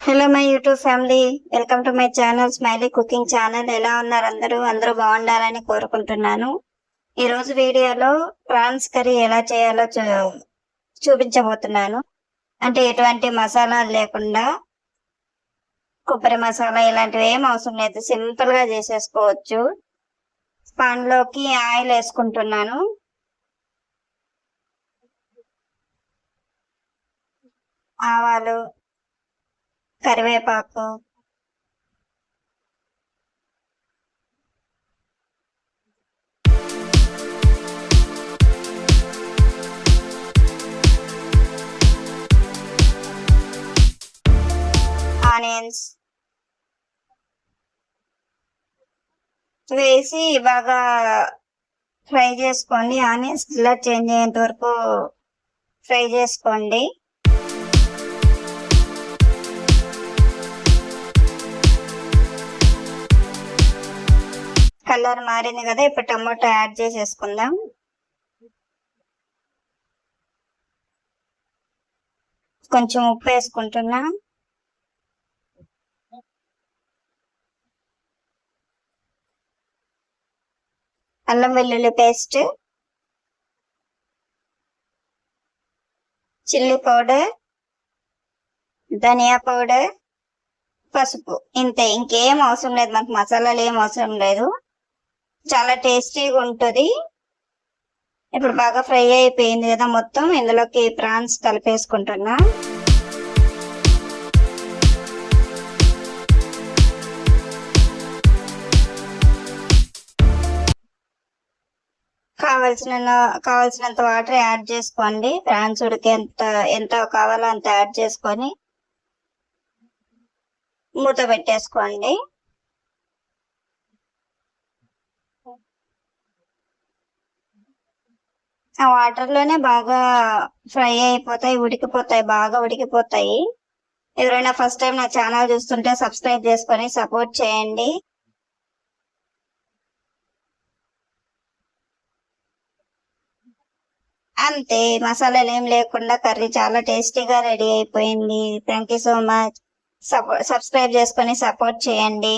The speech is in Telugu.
Hello my YouTube family welcome to my channel smiley cooking channel. ఎలా ఉన్నారు అందరూ? అందరూ బాగుండాలని కోరుకుంటున్నాను. ఈరోజు వీడియోలో ప్రాన్స్ కర్రీ ఎలా చేయాలో చూ- చూపించబోతున్నాను. అంటే ఎటువంటి మసాలాలు లేకుండా కొబ్బరి మసాలా ఇలాంటివి ఏం అవసరం లేదు. సింపుల్గా చేసేసుకోవచ్చు. పాన్లోకి ఆయిల్ వేసుకుంటున్నాను. ఆవాలు కరివేపాకు. ఆనియన్స్. వేసి బాగా ఫ్రై చేసుకోండి ఆనియన్స్ కలర్ చేంజ్ అయ్యేంత వరకు ఫ్రై చేసుకోండి. కలర్ మారింది కదా ఇప్పుడు టమాటో యాడ్ చేసేసుకుందాం. కొంచెం ఉప్పు వేసుకుంటున్నా. అల్లం వెల్లుల్లి పేస్ట్. Chilli powder. ధనియా పౌడర్. పసుపు. ఇంతే ఇంకేం అవసరం లేదు మనకు మసాలాలు ఏం అవసరం లేదు. చాలా టేస్టీగా ఉంటుంది. ఇప్పుడు బాగా ఫ్రై అయిపోయింది కదా మొత్తం. ఇందులోకి ప్రాన్స్ కలిపేసుకుంటున్నా. కావాల్సిన కావాల్సినంత వాటర్ యాడ్ చేసుకోండి. ప్రాన్స్ ఉడికి ఎంత ఎంత కావాలో అంత యాడ్ చేసుకొని మూత పెట్టేసుకోండి. ఆ వాటర్లోనే బాగా ఫ్రై అయిపోతాయి ఉడికిపోతాయి బాగా ఉడికిపోతాయి. ఎవరైనా ఫస్ట్ టైం నా ఛానల్ చూస్తుంటే సబ్స్క్రైబ్ చేసుకొని సపోర్ట్ చేయండి. అంతే మసాలాలు ఏం లేకుండా కర్రీ చాలా టేస్టీగా రెడీ అయిపోయింది. Thank you so much subscribe చేసుకొని సపోర్ట్ చేయండి.